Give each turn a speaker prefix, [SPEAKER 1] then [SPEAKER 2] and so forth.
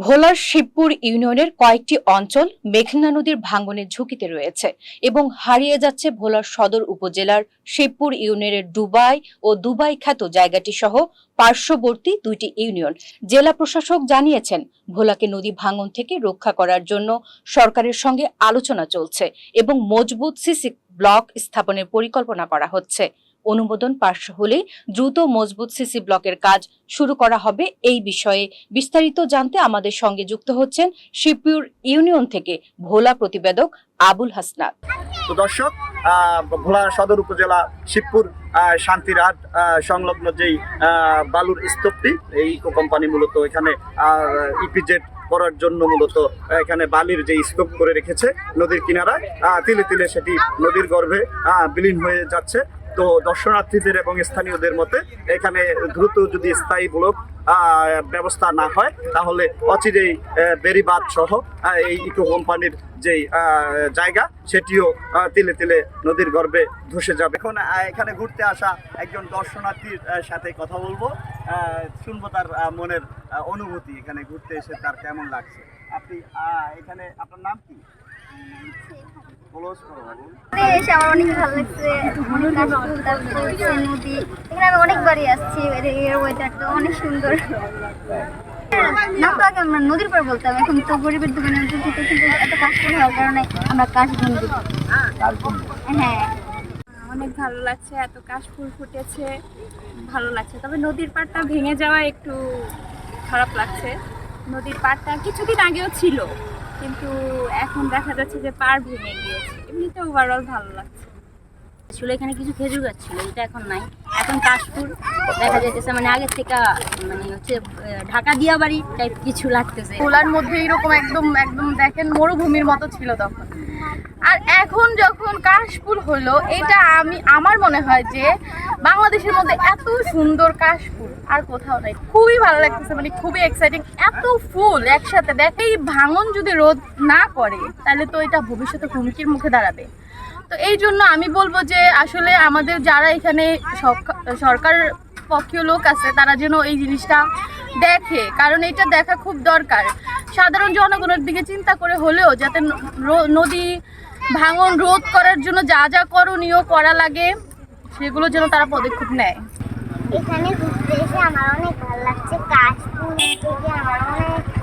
[SPEAKER 1] ভোলার শিবপুর ইউনিয়নের কয়েকটি অঞ্চল মেঘনা নদীর ভাঙ্গনের ঝুঁকিতে রয়েছে এবং হারিয়ে যাচ্ছে ভোলার সদর উপজেলার শিবপুর ইউনিয়নের ডুবাই ও দুবাই খ্যাত জায়গাটি সহ পার্শ্ববর্তী দুইটি ইউনিয়ন। জেলা প্রশাসক জানিয়েছেন, ভোলাকে নদী ভাঙন থেকে রক্ষা করার জন্য সরকারের সঙ্গে আলোচনা চলছে এবং মজবুত সিসি ব্লক স্থাপনের পরিকল্পনা করা হচ্ছে। অনুমোদন পাশ হলেই দ্রুত মজবুত সিসি ব্লকের কাজ শুরু করা হবে এই বিষয়ে বিস্তারিত জানতে আমাদের সঙ্গে যুক্ত হচ্ছেন শিবপুর ইউনিয়ন থেকে ভোলা প্রতিবেদক আবুল হাসনাত।
[SPEAKER 2] দর্শক ভোলা সদর উপজেলা শিবপুর আহ, শান্তিরহাট সংলগ্ন যেই বালুর স্তূপটি এই কোম্পানি মূলত এখানে ইপিজেড করার জন্য মূলত এখানে বালির যে স্তূপ করে রেখেছে নদীর কিনারায় তিলে তিলে সেটি নদীর গর্ভে বিলীন হয়ে যাচ্ছে। তো দর্শনার্থীদের এবং স্থানীয়দের মতে এখানে দ্রুত যদি স্থায়ী ব্লক ব্যবস্থা না হয় তাহলে অচিরেই বেড়িবাঁধ সহ এই ইকো কোম্পানির আহ, জায়গা সেটিও তিলে তিলে নদীর গর্ভে ধসে যাবে। এখন এখানে ঘুরতে আসা একজন দর্শনার্থীর সাথে কথা বলব। শুনব তার মনের অনুভূতি এখানে ঘুরতে এসে তার কেমন লাগছে। আপনি এখানে আপনার নাম কি ক্লোজ করো বাবু
[SPEAKER 3] ঘুরতে এসে আমার অনেক ভালো লাগছে অনেক কাশফুল তারপর নদী। এখানে আমি অনেকবারই আসছি এর ওয়েদারটা অনেক সুন্দর। নাম তো আগে আমরা নদীর পর বলতাম এখন তো গরিবের দোকানে এত কাশফুল হওয়ার কারণে আমরা কাশবন্দি হ্যাঁ।
[SPEAKER 4] অনেক ভালো লাগছে এত কাশফুল ফুটেছে ভালো লাগছে। তবে নদীর পাড়টা ভেঙে যাওয়া একটু খারাপ লাগছে। নদীর পাড়টা কিছুদিন আগেও ছিল কিন্তু এখন দেখা যাচ্ছে যে পার ভেঙে গিয়েছে। এমনিতে ওভারঅল ভালো লাগছে।
[SPEAKER 5] আসলে এখানে কিছু খেজুর গাছ ছিল, এটা এখন নাই। এখন কাশফুল, দেখা যাইতেছে মানে আগের থেকে মানে হচ্ছে ঢাকা দিয়া বাড়ি টাইপ কিছু লাগতেছে।
[SPEAKER 6] ভোলার মধ্যে এরকম একদম একদম দেখেন মরুভূমির মতো ছিল তখন। আর এখন যখন কাশফুল হলো, এটা আমি, আমার মনে হয় যে বাংলাদেশের মধ্যে এত সুন্দর কাশফুল, আর কোথাও নাই। খুবই ভালো লাগতেছে মানে খুবই এক্সাইটিং এত ফুল একসাথে দেখ এই ভাঙন যদি রোধ না করে, তাহলে তো এটা ভবিষ্যতে হুমকির মুখে দাঁড়াবে। তো এই জন্য আমি বলব যে আসলে আমাদের যারা এখানে সরকা- সরকার পক্ষীয় লোক আছে, তারা যেন এই জিনিসটা দেখে। কারণ এটা দেখা খুব দরকার। সাধারণ জনগণের দিকে চিন্তা করে হলেও যাতে নদী ভাঙন রোধ করার জন্য যা যা করণীয় করা লাগে, সেগুলো যেন তারা পদক্ষেপ নেয়।
[SPEAKER 3] এখানে ঘুরতে এসে আমার অনেক ভালো লাগছে। কাশফুল আমার অনেক